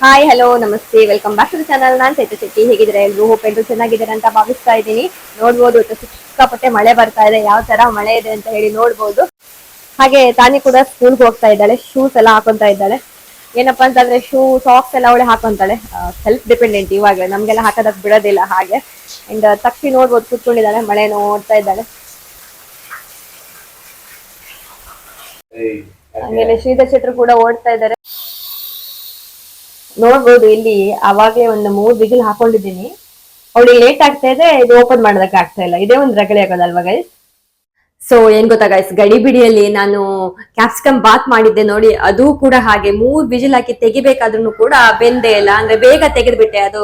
Hi hello ನಮಸ್ತೆ. Welcome back to channel ನಾನು ಚೈತ್ರ ಶೆಟ್ಟಿ. ಹೇಗಿದ್ರೆ ಎಲ್ರು? ಹೋಪ್ ಎಲ್ರು ಚೆನ್ನಾಗಿದ್ದಾರೆ ಅಂತ ಭಾವಿಸ್ತಾ ಇದ್ದೀನಿ. ನೋಡ್ಬೋದು ಸಿಕ್ಕಾಪಟ್ಟೆ ಮಳೆ ಬರ್ತಾ ಇದೆ. ಯಾವ ತರ ಮಳೆ ಇದೆ ಅಂತ ಹೇಳಿ ನೋಡ್ಬೋದು. ಹಾಗೆ ತಾನಿ ಕೂಡ ಸ್ಕೂಲ್ಗೆ ಹೋಗ್ತಾ ಇದ್ದಾಳೆ. ಶೂಸ್ ಎಲ್ಲ ಹಾಕೊಂತ ಇದ್ದಾಳೆ. ಏನಪ್ಪಾ ಅಂತಂದ್ರೆ ಶೂ ಸಾಕ್ಸ್ ಎಲ್ಲ ಅವಳೆ ಹಾಕೊಂತಾಳೆ. ಸೆಲ್ಫ್ ಡಿಪೆಂಡೆಂಟ್ ಇವಾಗಲೇ. ನಮ್ಗೆಲ್ಲ ಹಾಕೋದಕ್ ಬಿಡೋದಿಲ್ಲ ಹಾಗೆ. ಅಂಡ್ ತಕ್ಷಿ ನೋಡ್ಬೋದು ಕೂತ್ಕೊಂಡಿದ್ದಾಳೆ ಮಳೆ ನೋಡ್ತಾ ಇದ್ದಾಳೆ. ಆಮೇಲೆ ಶ್ರೀಧರ್ ಶೆಟ್ರು ಕೂಡ ಓಡ್ತಾ ಇದ್ದಾರೆ. ನೋಡ್ಬೋದು, ಇಲ್ಲಿ ಅವಾಗೆ ಒಂದು ಮೂರ್ ಬಿಗಿಲ್ ಹಾಕೊಂಡಿದ್ದೀನಿ. ಅವಳಿಗೆ ಲೇಟ್ ಆಗ್ತಾ ಇದೆ, ಇದು ಓಪನ್ ಮಾಡೋದಕ್ಕೆ ಆಗ್ತಾ ಇಲ್ಲ. ಇದೇ ಒಂದು ರಗಳೆ ಆಗೋದಲ್ವಾ ಗೈಸ್ ಸೊ ಏನ್ ಗೊತ್ತಾ ಗಾಯ್ಸ್ ಗಡಿಬಿಡಿಯಲ್ಲಿ ನಾನು ಕ್ಯಾಪ್ಸಿಕಮ್ ಬಾತ್ ಮಾಡಿದ್ದೆ ನೋಡಿ, ಅದು ಕೂಡ ಹಾಗೆ ಮೂರ್ ವಿಜಿಲ್ ಹಾಕಿ ತೆಗಿಬೇಕಾದ್ರೂ ಕೂಡ ಬೆಂದೇ ಇಲ್ಲ. ಅಂದ್ರೆ ಬೇಗ ತೆಗೆದ್ಬಿಟ್ಟೆ. ಅದು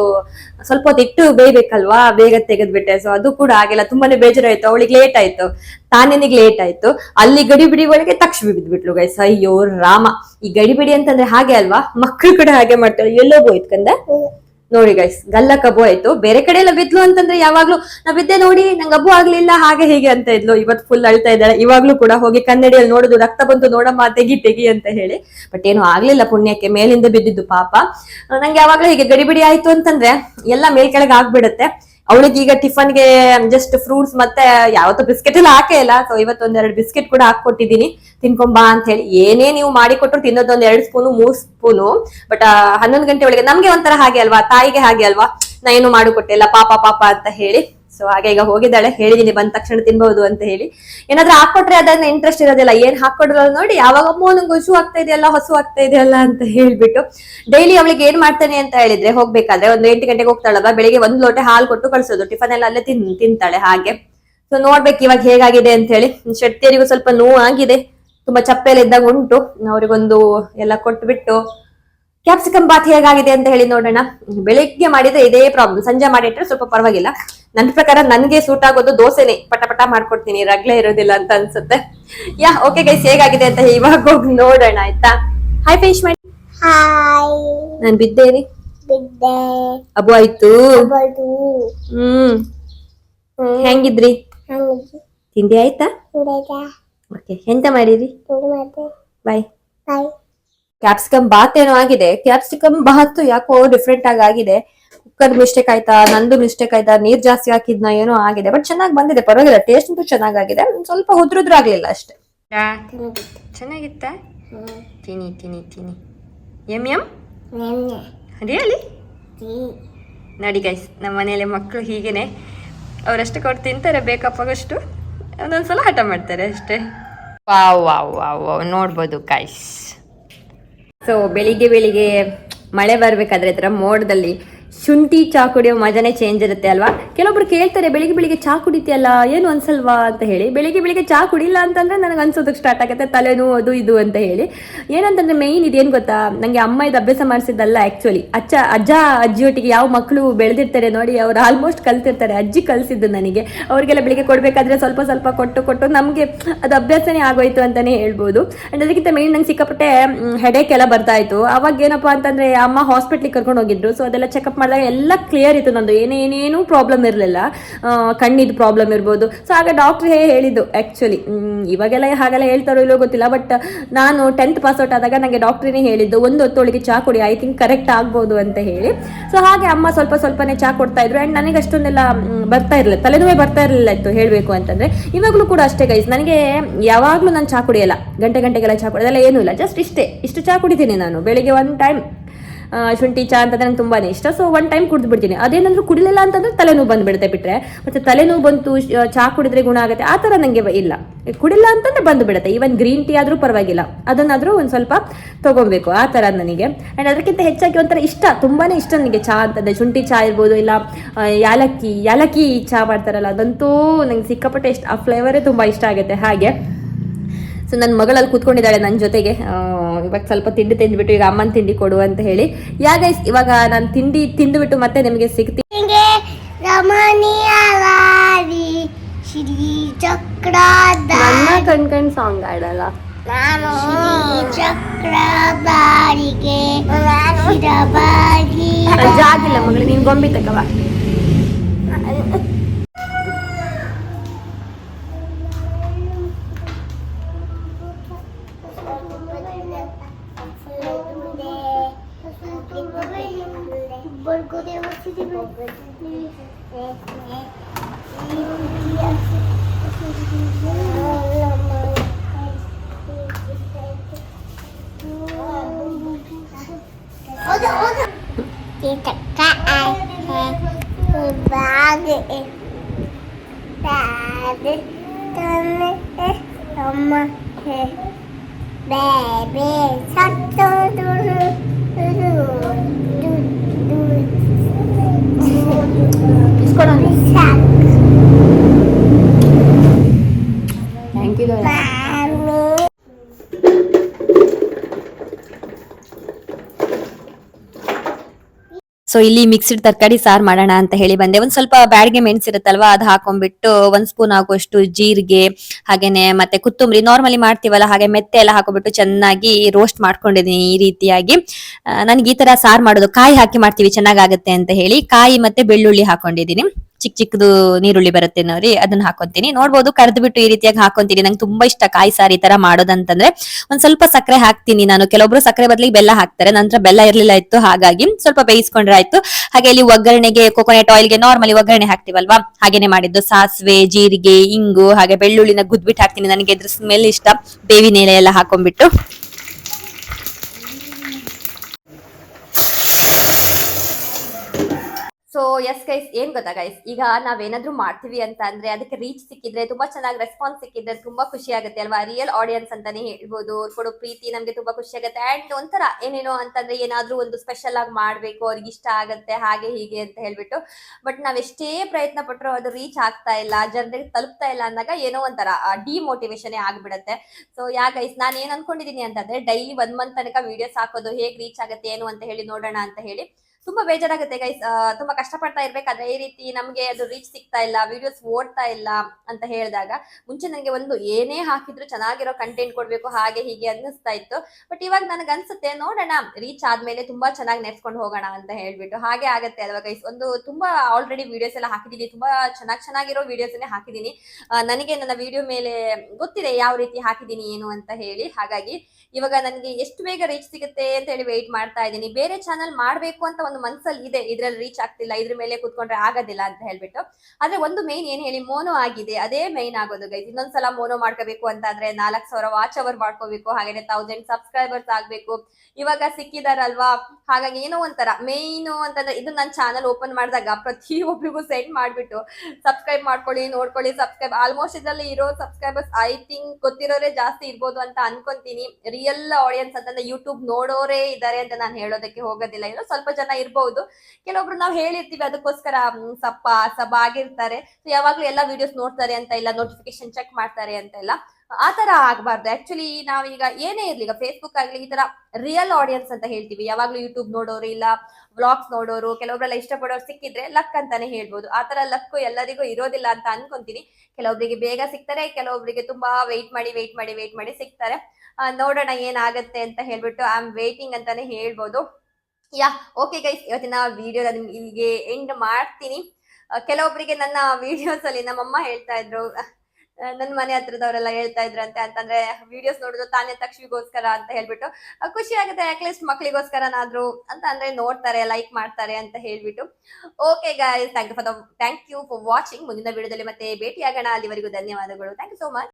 ಸ್ವಲ್ಪ ಹೊತ್ತು ಇಟ್ಟು ಬೇಯ್ಬೇಕಲ್ವಾ? ಬೇಗ ತೆಗೆದ್ಬಿಟ್ಟೆ. ಸೊ ಅದು ಕೂಡ ಆಗಿಲ್ಲ ತುಂಬಾನೇ ಬೇಜಾರಾಯ್ತು. ಅವಳಿಗೆ ಲೇಟ್ ಆಯ್ತು. ತಾನೇನಿಗೆ ಲೇಟ್ ಆಯ್ತು. ಅಲ್ಲಿ ಗಡಿಬಿಡಿ ಒಳಗೆ ತಕ್ಷಣ ಬಿದ್ಬಿಟ್ಲು ಗೈಸ್ ಅಯ್ಯೋ, ರಾಮ. ಈ ಗಡಿಬಿಡಿ ಅಂತಂದ್ರೆ ಹಾಗೆ ಅಲ್ವಾ? ಮಕ್ಕಳು ಕೂಡ ಹಾಗೆ ಮಾಡ್ತಾರೆ. ಎಲ್ಲೋ ಹೋಯ್ತು ಕಂದ? ನೋಡಿ ಗೈಸ್ ಗಲ್ಲ ಕಬ್ಬು ಆಯ್ತು. ಬೇರೆ ಕಡೆ ಎಲ್ಲ ಬಿದ್ಲು ಅಂತಂದ್ರೆ ಯಾವಾಗ್ಲೂ ನಾ ಬಿದ್ದೆ ನೋಡಿ, ನಂಗೆ ಅಬ್ಬು ಆಗ್ಲಿಲ್ಲ, ಹಾಗೆ ಹೀಗೆ ಅಂತ ಇದ್ಲು. ಇವತ್ತು ಫುಲ್ ಅಳ್ತಾ ಇದ್ದಾಳೆ. ಇವಾಗ್ಲೂ ಕೂಡ ಹೋಗಿ ಕನ್ನಡಿಯಲ್ಲಿ ನೋಡುದು, ರಕ್ತ ಬಂತು, ನೋಡಮ್ಮ, ತೆಗಿ ತೆಗಿ ಅಂತ ಹೇಳಿ. ಬಟ್ ಏನು ಆಗ್ಲಿಲ್ಲ ಪುಣ್ಯಕ್ಕೆ, ಮೇಲಿಂದ ಬಿದ್ದಿದ್ದು ಪಾಪ. ನಂಗೆ ಯಾವಾಗ್ಲೂ ಹೀಗೆ ಗಡಿಬಿಡಿ ಆಯ್ತು ಅಂತಂದ್ರೆ, ಎಲ್ಲ ಮೇಲ್ ಕೆಳಗೆ ಆಗ್ಬಿಡುತ್ತೆ. ಅವಳಿಗೆ ಈಗ ಟಿಫನ್ಗೆ ಜಸ್ಟ್ ಫ್ರೂಟ್ಸ್ ಮತ್ತೆ ಯಾವತ್ತೂ ಬಿಸ್ಕೆಟ್ ಎಲ್ಲ ಹಾಕೇ ಇಲ್ಲ. ಸೊ ಇವತ್ತೊಂದೆರಡು ಬಿಸ್ಕೆಟ್ ಕೂಡ ಹಾಕೊಟ್ಟಿದ್ದೀನಿ ತಿನ್ಕೊಂಬಾ ಅಂತ ಹೇಳಿ. ಏನೇ ನೀವು ಮಾಡಿ ಕೊಟ್ಟರು ತಿನ್ನೋದೊಂದ್ ಎರಡು ಸ್ಪೂನು ಮೂರ್ ಸ್ಪೂನು ಬಟ್ ಹನ್ನೊಂದು ಗಂಟೆ ಒಳಗೆ ನಮ್ಗೆ ಒಂಥರ ಹಾಗೆ ಅಲ್ವಾ? ತಾಯಿಗೆ ಹಾಗೆ ಅಲ್ವಾ? ನಾ ಏನು ಮಾಡಿಕೊಟ್ಟಿಲ್ಲ ಪಾಪ ಪಾಪ ಅಂತ ಹೇಳಿ. ಸೊ ಹಾಗೆ ಈಗ ಹೋಗಿದ್ದಾಳೆ ಹೇಳಿದೀನಿ ಬಂದ ತಕ್ಷಣ ತಿನ್ಬಹುದು ಅಂತ ಹೇಳಿ. ಏನಾದ್ರೂ ಹಾಕೊಟ್ರೆ ಅದನ್ನ ಇಂಟ್ರೆಸ್ಟ್ ಇರೋದಿಲ್ಲ. ಏನ್ ಹಾಕೊಡ್ರಲ್ಲ ನೋಡಿ, ಯಾವಾಗ ಅಮ್ಮ ನಂಗೆ ಹಸು ಆಗ್ತಾ ಇದೆಯಲ್ಲ, ಹಸು ಆಗ್ತಾ ಇದೆಯಲ್ಲ ಅಂತ ಹೇಳ್ಬಿಟ್ಟು ಡೈಲಿ ಅವಳಿಗೆ ಏನ್ ಮಾಡ್ತಾನೆ ಅಂತ ಹೇಳಿದ್ರೆ, ಹೋಗ್ಬೇಕಾದ್ರೆ ಒಂದು ಎಂಟು ಗಂಟೆಗೆ ಹೋಗ್ತಾಳಲ್ಲ ಬೆಳಿಗ್ಗೆ ಒಂದ್ ಲೋಟೆ ಹಾಲು ಕೊಟ್ಟು ಕಳ್ಸೋದು. ಟಿಫನ್ ಎಲ್ಲ ಅಲ್ಲೇ ತಿನ್, ತಿಂತಾಳೆ ಹಾಗೆ. ಸೊ ನೋಡ್ಬೇಕು ಇವಾಗ ಹೇಗಾಗಿದೆ ಅಂತ ಹೇಳಿ. ಶೆಟ್ಟಿಯರಿಗೂ ಸ್ವಲ್ಪ ನೋವು ಆಗಿದೆ. ತುಂಬಾ ಚಪ್ಪೆಲ್ಲ ಇದ್ದಾಗ ಉಂಟು. ಅವ್ರಿಗೊಂದು ಎಲ್ಲ ಕೊಟ್ಬಿಟ್ಟು ಕ್ಯಾಪ್ಸಿಕಮ್ ಬಾತ್ ಹೇಗಾಗಿದೆ? ಅಂತ ಹೇಳಿ ನೋಡೋಣ. ಬೆಳಿಗ್ಗೆ ಮಾಡಿದ್ರೆ ಇದೇ ಪ್ರಾಬ್ಲಮ್ ಸಂಜೆ ಮಾಡಿಟ್ರೆ ಸ್ವಲ್ಪ ಪರವಾಗಿಲ್ಲ. ನನ್ನ ಪ್ರಕಾರ ನನ್ಗೆ ಸೂಟ್ ಆಗೋದು ದೋಸೆನೆ. ಪಟ ಪಟ ಮಾಡ್ಕೊಡ್ತೀನಿ ರಗ್ಲೆ ಇರೋದಿಲ್ಲ ಅಂತ ಅನ್ಸುತ್ತೆ. ಯಾ ಓಕೆ ಗೈಸ್ ಹೇಗಾಗಿದೆ ಅಂತ ಇವಾಗ ಹೋಗಿ ನೋಡೋಣ ಆಯ್ತಾ? ಹಾಯ್ ಫೇಶ್ ಮಾಡಿ ನಾನ್ ಬಿದ್ದೇನೆ. ಅಬು ಆಯ್ತು. ಹ್ಮ್. ಹೆಂಗಿದ್ರಿ? ಹಂಗೆ. ತಿಂಡಿ ಆಯ್ತಾ? ಓಕೆ ಎಂತ ಮಾಡಿರಿ ಬಾಯ್ ಕ್ಯಾಪ್ಸಿಕಮ್ ಬಾತ್ ಏನೋ ಆಗಿದೆ. ಕ್ಯಾಪ್ಸಿಕಮ್ ಬಾತ್ ಯಾಕೋ ಡಿಫ್ರೆಂಟ್ ಆಗಿ ಆಗಿದೆ. ಕುಕ್ಕರ್ ಮಿಸ್ಟೇಕ್ ಆಯ್ತಾ ನಂದು ಮಿಸ್ಟೇಕ್ ಆಯ್ತಾ ನೀರ್ ಜಾಸ್ತಿ ಹಾಕಿದ್ನ ಏನೋ ಆಗಿದೆ. ಬಟ್ ಚೆನ್ನಾಗಿ ಬಂದಿದೆ ಪರವಾಗಿಲ್ಲ ಟೇಸ್ಟ್ ಅಂತೂ ಚೆನ್ನಾಗಾಗಿದೆ. ಒಂದ್ ಸ್ವಲ್ಪ ಹುದ್ರುದ್ರು ಆಗ್ಲಿಲ್ಲ ಅಷ್ಟೇ. ಚೆನ್ನಾಗಿತ್ತ? ತಿನಿ ತಿನಿ ತಿನಿ ಎಂ ಎಂ? ರಿಯಲಿ ಟೀ ನೋಡಿ ಗೈಸ್ ನಮ್ಮ ಮನೆಯಲ್ಲಿ ಮಕ್ಕಳು ಹೀಗೇನೆ. ಅವರಷ್ಟು ಕೊಟ್ಟು ತಿಂತಾರೆ ಬೇಕಪ್ಪಾಗಷ್ಟು ಒಂದೊಂದ್ಸಲ ಹಠ ಮಾಡ್ತಾರೆ ಅಷ್ಟೇ. ವಾವ್ ವಾವ್ ವಾವ್ ವಾವ್ ನೋಡ್ಬೋದು ಗೈಸ್ ಸೊ ಬೆಳಿಗ್ಗೆ ಬೆಳಿಗ್ಗೆ ಮಳೆ ಬರ್ಬೇಕಾದ್ರೆ ಈ ಥರ ಮೋಡದಲ್ಲಿ ಶುಂಠಿ ಚಾ ಕುಡಿಯೋ ಮಜಾನೇ ಚೇಂಜ್ ಇರುತ್ತೆ ಅಲ್ವಾ? ಕೆಲವೊಬ್ರು ಕೇಳ್ತಾರೆ, ಬೆಳಿಗ್ಗೆ ಬೆಳಿಗ್ಗೆ ಚಾ ಕುಡಿತೀಯಲ್ಲ, ಏನು ಅನ್ಸಲ್ವಾ ಅಂತ ಹೇಳಿ. ಬೆಳಿಗ್ಗೆ ಬೆಳಿಗ್ಗೆ ಚಾ ಕುಡಿಲ್ಲ ಅಂತಂದ್ರೆ ನನಗೆ ಅನ್ಸೋದಕ್ಕೆ ಸ್ಟಾರ್ಟ್ ಆಗುತ್ತೆ ತಲೆನೋವು ಅದು ಇದು ಅಂತ ಹೇಳಿ. ಏನಂತಂದ್ರೆ ಮೇಯ್ನ್ ಇದೇನು ಗೊತ್ತಾ? ನನಗೆ ಅಮ್ಮ ಇದು ಅಭ್ಯಾಸ ಮಾಡಿಸಿದ್ದಲ್ಲ ಆ್ಯಕ್ಚುಲಿ ಅಜ್ಜ ಅಜ್ಜ, ಅಜ್ಜಿಯೊಟ್ಟಿಗೆ ಯಾವ ಮಕ್ಕಳು ಬೆಳೆದಿರ್ತಾರೆ ನೋಡಿ, ಅವ್ರು ಆಲ್ಮೋಸ್ಟ್ ಕಲ್ತಿರ್ತಾರೆ. ಅಜ್ಜಿ ಕಲಿಸಿದ್ದು ನನಗೆ. ಅವ್ರಿಗೆಲ್ಲ ಬೆಳಿಗ್ಗೆ ಕೊಡಬೇಕಾದ್ರೆ ಸ್ವಲ್ಪ ಸ್ವಲ್ಪ ಕೊಟ್ಟು ಕೊಟ್ಟು ನಮಗೆ ಅದು ಅಭ್ಯಾಸನೇ ಆಗೋಯ್ತು ಅಂತಲೇ ಹೇಳ್ಬೋದು. ಆ್ಯಂಡ್ ಅದಕ್ಕಿಂತ ಮೇಯ್ನ್ ನಂಗೆ ಸಿಕ್ಕಾಪಟ್ಟೆ ಹೆಡೇಕ್ ಎಲ್ಲ ಬರ್ತಾ ಇತ್ತು. ಅವಾಗ ಏನಪ್ಪಾ ಅಂತಂದ್ರೆ ಅಮ್ಮ ಹಾಸ್ಪಿಟ್ಲಿಗೆ ಕರ್ಕೊಂಡು ಹೋಗಿದ್ರು. ಸೊ ಅದೆಲ್ಲ ಚೆಕಪ್ ಮಾಡಿದಾಗ ಎಲ್ಲ ಕ್ಲಿಯರ್ ಇತ್ತು ನಂದು. ಏನೇನೇನು ಪ್ರಾಬ್ಲಮ್ ಇರಲಿಲ್ಲ. ಕಣ್ಣಿದ್ದು ಪ್ರಾಬ್ಲಮ್ ಇರ್ಬೋದು. ಸೊ ಆಗ ಡಾಕ್ಟ್ರ್ ಹೇಳಿದ್ದು ಆ್ಯಕ್ಚುಲಿ ಇವಾಗೆಲ್ಲ ಹಾಗೆಲ್ಲ ಹೇಳ್ತಾರೋ ಇಲ್ಲೋ ಗೊತ್ತಿಲ್ಲ ಬಟ್ ನಾನು ಟೆಂತ್ ಪಾಸ್ ಔಟ್ ಆದಾಗ ನನಗೆ ಡಾಕ್ಟ್ರಿನೇ ಹೇಳಿದ್ದು, ಒಂದು ಹೊತ್ತೊಳಗೆ ಚಾ ಕೊಡಿ ಐ ಥಿಂಕ್ ಕರೆಕ್ಟ್ ಆಗ್ಬೋದು ಅಂತ ಹೇಳಿ. ಸೊ ಹಾಗೆ ಅಮ್ಮ ಸ್ವಲ್ಪ ಸ್ವಲ್ಪನೇ ಚಾ ಕೊಡ್ತಾ ಇದ್ರು. ಆ್ಯಂಡ್ ನನಗೆ ಅಷ್ಟೊಂದೆಲ್ಲ ಬರ್ತಾ ಇರಲಿಲ್ಲ. ತಲೆನೋವೇ ಬರ್ತಾ ಇರಲಿಲ್ಲ ಇತ್ತು ಹೇಳಬೇಕು ಅಂತಂದರೆ. ಇವಾಗಲೂ ಕೂಡ ಅಷ್ಟೇ ಗೈಸ್ ನನಗೆ ಯಾವಾಗಲೂ ನಾನು ಚಾ ಕುಡಿಯಲ್ಲ. ಗಂಟೆ ಗಂಟೆಗೆಲ್ಲ ಚಾ ಕುಡಿಯೋದೆಲ್ಲ ಏನೂ ಇಲ್ಲ. ಜಸ್ಟ್ ಇಷ್ಟೇ. ಇಷ್ಟು ಚಾ ಕುಡಿತೀನಿ ನಾನು. ಬೆಳಿಗ್ಗೆ ಒನ್ ಟೈಮ್ ಶುಂಠಿ, ಚಾ ಅಂತಂದ್ರೆ ನಂಗೆ ತುಂಬಾನೇ ಇಷ್ಟ. ಸೊ ಒನ್ ಟೈಮ್ ಕುಡಿದು ಬಿಡ್ತೀನಿ. ಅದೇನಂದ್ರೆ ಕುಡಿಲಿಲ್ಲ ಅಂತಂದ್ರೆ ತಲೆನೋವು ಬಂದ್ಬಿಡುತ್ತೆ ಬಿಟ್ರೆ. ಮತ್ತೆ ತಲೆನೋವು ಬಂತು ಚಹಾ ಕುಡಿದ್ರೆ ಗುಣ ಆಗುತ್ತೆ. ಆ ಥರ ನನಗೆ ಇಲ್ಲ. ಕುಡಿಲ್ಲ ಅಂತಂದ್ರೆ ಬಂದು ಬಿಡುತ್ತೆ ಈವನ್ ಗ್ರೀನ್ ಟೀ ಆದರೂ ಪರವಾಗಿಲ್ಲ. ಅದನ್ನಾದರೂ ಒಂದು ಸ್ವಲ್ಪ ತಗೋಬೇಕು ಆ ಥರ ನನಗೆ. ಆ್ಯಂಡ್ ಅದಕ್ಕಿಂತ ಹೆಚ್ಚಾಗಿ ಒಂಥರ ಇಷ್ಟ, ತುಂಬಾನೇ ಇಷ್ಟ ನನಗೆ ಚಾ ಅಂತಂದ್ರೆ. ಶುಂಠಿ ಚಹಾ ಇರ್ಬೋದು, ಇಲ್ಲ ಯಾಲಕ್ಕಿ ಯಾಲಕ್ಕಿ ಚಾ ಮಾಡ್ತಾರಲ್ಲ, ಅದಂತೂ ನಂಗೆ ಸಿಕ್ಕಾಪಟ್ಟೆ ಇಷ್ಟ. ಆ ಫ್ಲೇವರೇ ತುಂಬ ಇಷ್ಟ ಆಗುತ್ತೆ. ಹಾಗೆ. ಸೊ ನನ್ನ ಮಗಳಲ್ಲಿ ಕೂತ್ಕೊಂಡಿದ್ದಾಳೆ ನನ್ನ ಜೊತೆಗೆ. ಇವಾಗ ಸ್ವಲ್ಪ ತಿಂಡಿ ತಿಂದ್ಬಿಟ್ಟು ಈಗ ಅಮ್ಮನ ತಿಂಡಿ ಕೊಡು ಅಂತ ಹೇಳಿ. ಯಾಕ ಇವಾಗ ನಾನು ತಿಂಡಿ ತಿಂದುಬಿಟ್ಟು ಮತ್ತೆ ನಿಮಗೆ ಸಿಗ್ತೀನಿ ಚಕ್ರದ ಕಣ್ ಕಣ್ ಸಾಂಗ್ ಆಡಲ್ಲ ಜಾಗಿಲ್ಲ ಮಗಳು ನೀನ್ ಗೊಂಬಿ ತಗವ chị chặt cá ai thì ba thì ba thì thân ấy không mà thì bé bé sắp tôi tôi thank so ಇಲ್ಲಿ ಮಿಕ್ಸ್ಡ್ ತರಕಾರಿ, ಸಾರ್ ಮಾಡೋಣ ಅಂತ ಹೇಳಿ ಬಂದೆ. ಒಂದ್ ಸ್ವಲ್ಪ ಬ್ಯಾಡ್ಗೆ ಮೆಣಸಿರುತ್ತಲ್ವಾ ಅದ್ ಹಾಕೊಂಡ್ಬಿಟ್ಟು ಒಂದ್ ಸ್ಪೂನ್ ಆಗುವಷ್ಟು ಜೀರಿಗೆ, ಹಾಗೇನೆ ಮತ್ತೆ ಕೊತ್ತಂಬರಿ ನಾರ್ಮಲಿ ಮಾಡ್ತೀವಲ್ಲ, ಹಾಗೆ ಮೆತ್ತೆ ಎಲ್ಲ ಹಾಕೊಂಡ್ಬಿಟ್ಟು ಚೆನ್ನಾಗಿ ರೋಸ್ಟ್ ಮಾಡ್ಕೊಂಡಿದೀನಿ ಈ ರೀತಿಯಾಗಿ. ನನಗೆ ಈ ತರ ಸಾರ್ ಮಾಡೋದು ಕಾಯಿ ಹಾಕಿ ಮಾಡ್ತೀವಿ, ಚೆನ್ನಾಗಾಗುತ್ತೆ ಅಂತ ಹೇಳಿ ಕಾಯಿ ಮತ್ತೆ ಬೆಳ್ಳುಳ್ಳಿ ಹಾಕೊಂಡಿದೀನಿ ಚಿಕ್ಕ ಚಿಕ್ಕದು ನೀರುಳ್ಳಿ ಬರುತ್ತೆ ನೋಡಿ ಅದನ್ನ ಹಾಕೊಂತೀನಿ. ನೋಡ್ಬೋದು ಕರೆದು ಬಿಟ್ಟು ಈ ರೀತಿಯಾಗಿ ಹಾಕೊಂತೀನಿ. ನಂಗೆ ತುಂಬಾ ಇಷ್ಟ ಕಾಯಿ ಸಾರಿ ತರ ಮಾಡೋದಂತಂದ್ರೆ, ಒಂದ್ ಸ್ವಲ್ಪ ಸಕ್ಕರೆ ಹಾಕ್ತೀನಿ ನಾನು. ಕೆಲವೊಬ್ರು ಸಕ್ಕರೆ ಬದಲಿಗೆ ಬೆಲ್ಲ ಹಾಕ್ತಾರೆ. ನಂತರ ಬೆಲ್ಲ ಇರ್ಲಿಲ್ಲ ಇತ್ತು ಹಾಗಾಗಿ ಸ್ವಲ್ಪ ಬೇಯಿಸ್ಕೊಂಡ್ರೆ ಆಯ್ತು. ಹಾಗೆ ಇಲ್ಲಿ ಒಗ್ಗರಣೆಗೆ ಕೊಕೊನೆಟ್ ಆಯಿಲ್ಗೆ ನಾರ್ಮಲಿ ಒಗ್ಗರಣೆ ಹಾಕ್ತಿವಲ್ವಾ? ಹಾಗೇನೆ ಮಾಡಿದ್ದು ಸಾಸಿವೆ, ಜೀರಿಗೆ, ಇಂಗು, ಹಾಗೆ ಬೆಳ್ಳುಳ್ಳಿನ ಗುದ್ಬಿಟ್ಟು ಹಾಕ್ತೀನಿ. ನನಗೆ ಇದ್ರ ಸ್ಮೆಲ್ ಇಷ್ಟ. ಬೇವಿನ ಎಲೆ ಎಲ್ಲ ಹಾಕೊಂಡ್ಬಿಟ್ಟು. ಸೊ ಎಸ್ ಗೈಸ್ ಏನ್ ಗೊತ್ತಾ ಗೈಸ್ ಈಗ ನಾವೇನಾದ್ರೂ ಮಾಡ್ತೀವಿ ಅಂತ ಅಂದ್ರೆ ಅದಕ್ಕೆ ರೀಚ್ ಸಿಕ್ಕಿದ್ರೆ, ತುಂಬಾ ಚೆನ್ನಾಗಿ ರೆಸ್ಪಾನ್ಸ್ ಸಿಕ್ಕಿದ್ರೆ ತುಂಬಾ ಖುಷಿ ಆಗುತ್ತೆ ಅಲ್ವಾ? ರಿಯಲ್ ಆಡಿಯನ್ಸ್ ಅಂತಾನೆ ಹೇಳ್ಬೋದು. ಅವ್ರು ಕೊಡೋ ಪ್ರೀತಿ ನಮ್ಗೆ ತುಂಬಾ ಖುಷಿ ಆಗುತ್ತೆ. ಅಂಡ್ ಒಂಥರ ಏನೇನೋ ಅಂತಂದ್ರೆ ಏನಾದ್ರೂ ಒಂದು ಸ್ಪೆಷಲ್ ಆಗಿ ಮಾಡ್ಬೇಕು, ಅವ್ರಿಗೆ ಇಷ್ಟ ಆಗುತ್ತೆ, ಹಾಗೆ ಹೀಗೆ ಅಂತ ಹೇಳ್ಬಿಟ್ಟು. ಬಟ್ ನಾವ್ ಎಷ್ಟೇ ಪ್ರಯತ್ನ ಪಟ್ಟರು ಅದು ರೀಚ್ ಆಗ್ತಾ ಇಲ್ಲ, ಜನರಿಗೆ ತಲುಪ್ತಾ ಇಲ್ಲ ಅಂದಾಗ ಏನೋ ಒಂಥರ ಡಿಮೋಟಿವೇಶನ್ ಆಗ್ಬಿಡುತ್ತೆ. ಸೊ ಯಾ ಗೈಸ್ ನಾನು ಏನ್ ಅನ್ಕೊಂಡಿದೀನಿ ಅಂತಂದ್ರೆ ಡೈಲಿ ಒನ್ ಮಂತ್ ತನಕ ವಿಡಿಯೋಸ್ ಹಾಕೋದು ಹೇಗೆ ರೀಚ್ ಆಗುತ್ತೆ, ಏನು ಅಂತ ಹೇಳಿ ನೋಡೋಣ ಅಂತ ಹೇಳಿ. ತುಂಬಾ ಬೇಜಾರಾಗುತ್ತೆ ಗೈಸ್ ತುಂಬಾ ಕಷ್ಟಪಡ್ತಾ ಇರ್ಬೇಕಾದ್ರೆ ಈ ರೀತಿ ನಮ್ಗೆ ಅದು ರೀಚ್ ಸಿಗ್ತಾ ಇಲ್ಲ ವಿಡಿಯೋಸ್ ಓಡ್ತಾ ಇಲ್ಲ ಅಂತ ಹೇಳಿದಾಗ ಮುಂಚೆ ನನಗೆ ಒಂದು ಏನೇ ಹಾಕಿದ್ರು ಚೆನ್ನಾಗಿರೋ ಕಂಟೆಂಟ್ ಕೊಡ್ಬೇಕು ಹಾಗೆ ಹೀಗೆ ಅನ್ನಿಸ್ತಾ ಇತ್ತು. ಬಟ್ ಇವಾಗ ನನಗೆ ಅನ್ಸುತ್ತೆ ನೋಡೋಣ ರೀಚ್ ಆದ್ಮೇಲೆ ತುಂಬಾ ಚೆನ್ನಾಗಿ ನೆನೆಸ್ಕೊಂಡು ಹೋಗೋಣ ಅಂತ ಹೇಳ್ಬಿಟ್ಟು. ಹಾಗೆ ಆಗತ್ತೆ ಅಲ್ವಾ ಗೈಸ್ ಒಂದು ತುಂಬಾ ಆಲ್ರೆಡಿ ವಿಡಿಯೋಸ್ ಎಲ್ಲ ಹಾಕಿದೀನಿ ತುಂಬಾ ಚೆನ್ನಾಗಿ ಚೆನ್ನಾಗಿರೋ ವಿಡಿಯೋಸ್ ಹಾಕಿದೀನಿ. ಆ, ನನಗೆ ನನ್ನ ವಿಡಿಯೋ ಮೇಲೆ ಗೊತ್ತಿದೆ ಯಾವ ರೀತಿ ಹಾಕಿದೀನಿ ಏನು ಅಂತ ಹೇಳಿ. ಹಾಗಾಗಿ ಇವಾಗ ನನಗೆ ಎಷ್ಟು ಬೇಗ ರೀಚ್ ಸಿಗುತ್ತೆ ಅಂತ ಹೇಳಿ ವೆಯ್ಟ್ ಮಾಡ್ತಾ ಇದ್ದೀನಿ. ಬೇರೆ ಚಾನಲ್ ಮಾಡ್ಬೇಕು ಅಂತ ಮನ್ಸಲ್ಲಿ ಇದೆ, ಇದ್ರಲ್ಲಿ ರೀಚ್ ಆಗ್ತಿಲ್ಲ, ಇದ್ರ ಮೇಲೆ ಕುತ್ಕೊಂಡ್ರೆ ಆಗೋದಿಲ್ಲ ಅಂತ ಹೇಳ್ಬಿಟ್ಟು. ಆದ್ರೆ ಒಂದು ಮೇನ್ ಏನ್ ಹೇಳಿ ಮೋನೋ ಆಗಿದೆ. ಅದೇ ಮೇನ್ ಆಗೋದು ಗೈಸ್ ಇನ್ನೊಂದ್ಸಲ ಮೋನೋ ಮಾಡ್ಕೋಬೇಕು ಅಂತ ಅಂದ್ರೆ ನಾಲ್ಕು ಸಾವಿರ ವಾಚ್ ಅವರ್ ಮಾಡ್ಕೋಬೇಕು ಹಾಗೆ ತೌಸಂಡ್ ಸಬ್ಸ್ಕ್ರೈಬರ್ಸ್ ಆಗ್ಬೇಕು. ಇವಾಗ ಸಿಕ್ಕಿದಾರಲ್ವಾ? ಹಾಗಾಗಿ ಏನೋ ಒಂಥರ ಮೇನ್ ಅಂತಂದ್ರೆ ಇದು ನನ್ನ ಚಾನಲ್ ಓಪನ್ ಮಾಡಿದಾಗ ಪ್ರತಿಯೊಬ್ಬರಿಗೂ ಸೆಂಡ್ ಮಾಡ್ಬಿಟ್ಟು ಸಬ್ಸ್ಕ್ರೈಬ್ ಮಾಡ್ಕೊಳ್ಳಿ, ನೋಡ್ಕೊಳ್ಳಿ ಸಬ್ಸ್ಕ್ರೈಬ್ ಆಲ್ಮೋಸ್ಟ್ ಇದರಲ್ಲಿ ಇರೋ ಸಬ್ಸ್ಕ್ರೈಬರ್ಸ್ ಐ ಥಿಂಕ್ ಗೊತ್ತಿರೋರೇ ಜಾಸ್ತಿ ಇರ್ಬೋದು ಅಂತ ಅನ್ಕೊಂತೀನಿ. ರಿಯಲ್ ಆಡಿಯನ್ಸ್ ಅಂತಂದ್ರೆ ಯೂಟ್ಯೂಬ್ ನೋಡೋರೇ ಇದ್ದಾರೆ ಅಂತ ನಾನು ಹೇಳೋದಕ್ಕೆ ಹೋಗೋದಿಲ್ಲ. ಏನೋ ಸ್ವಲ್ಪ ಜನ ಇರ್ಬಹುದು ಕೆಲವೊಬ್ರು ನಾವು ಹೇಳಿರ್ತೀವಿ, ಅದಕ್ಕೋಸ್ಕರ ಸಪ್ಪ, ಸಬ ಆಗಿರ್ತಾರೆ. ಸೊ ಯಾವಾಗ್ಲೂ ಎಲ್ಲ ವಿಡಿಯೋಸ್ ನೋಡ್ತಾರೆ ಅಂತ ಇಲ್ಲ ನೋಟಿಫಿಕೇಶನ್ ಚೆಕ್ ಮಾಡ್ತಾರೆ ಅಂತ ಇಲ್ಲ. ಆ ತರ ಆಗ್ಬಾರ್ದು. ಆಕ್ಚುಲಿ ನಾವೀಗ ಏನೇ ಇರ್ಲಿ, ಈಗ ಫೇಸ್ಬುಕ್ ಆಗ್ಲಿ, ಈ ತರ ರಿಯಲ್ ಆಡಿಯನ್ಸ್ ಅಂತ ಹೇಳ್ತೀವಿ. ಯಾವಾಗ್ಲೂ ಯೂಟ್ಯೂಬ್ ನೋಡೋರು ಇಲ್ಲ ವ್ಲಾಗ್ಸ್ ನೋಡೋರು, ಕೆಲವೊಬ್ರೆಲ್ಲ ಇಷ್ಟಪಡೋರು ಸಿಕ್ಕಿದ್ರೆ ಲಕ್ ಅಂತಾನೆ ಹೇಳ್ಬೋದು. ಆ ತರ ಲಕ್ ಎಲ್ಲರಿಗೂ ಇರೋದಿಲ್ಲ ಅಂತ ಅನ್ಕೊಂತೀನಿ. ಕೆಲವೊಬ್ರಿಗೆ ಬೇಗ ಸಿಗ್ತಾರೆ, ಕೆಲವೊಬ್ರಿಗೆ ತುಂಬಾ ವೆಯ್ಟ್ ಮಾಡಿ ವೆಯ್ಟ್ ಮಾಡಿ ವೆಯ್ಟ್ ಮಾಡಿ ಸಿಗ್ತಾರೆ. ನೋಡೋಣ ಏನಾಗತ್ತೆ ಅಂತ ಹೇಳ್ಬಿಟ್ಟು ಐ ಆಮ್ ವೇಟಿಂಗ್ ಅಂತಾನೆ ಹೇಳ್ಬೋದು. ಯಾ ಓಕೆ ಗೈಸ್ ಇವತ್ತಿನ ವಿಡಿಯೋ ನಿಮ್ಗೆ ಇಲ್ಲಿಗೆ ಎಂಡ್ ಮಾಡ್ತೀನಿ ಕೆಲವೊಬ್ಬರಿಗೆ ನನ್ನ ವಿಡಿಯೋಸ್ ಅಲ್ಲಿ ನಮ್ಮಮ್ಮ ಹೇಳ್ತಾ ಇದ್ರು ನನ್ನ ಮನೆ ಹತ್ರದವರೆಲ್ಲ ಹೇಳ್ತಾ ಇದ್ರಂತೆ ಅಂತಂದ್ರೆ ವಿಡಿಯೋಸ್ ನೋಡಿದ್ರು ತಾನೇ ತಕ್ಷಿಗೋಸ್ಕರ ಅಂತ ಹೇಳ್ಬಿಟ್ಟು ಖುಷಿ ಆಗುತ್ತೆ ಅಟ್ಲೀಸ್ಟ್ ಮಕ್ಳಿಗೋಸ್ಕರನಾದ್ರೂ ಅಂತ ಅಂದ್ರೆ ನೋಡ್ತಾರೆ ಲೈಕ್ ಮಾಡ್ತಾರೆ ಅಂತ ಹೇಳ್ಬಿಟ್ಟು. Okay guys thank you for the thank you for watching ಮುಂದಿನ ವಿಡಿಯೋದಲ್ಲಿ ಮತ್ತೆ ಭೇಟಿಯಾಗೋಣ. ಅಲ್ಲಿವರೆಗೂ ಧನ್ಯವಾದಗಳು. Thank you so much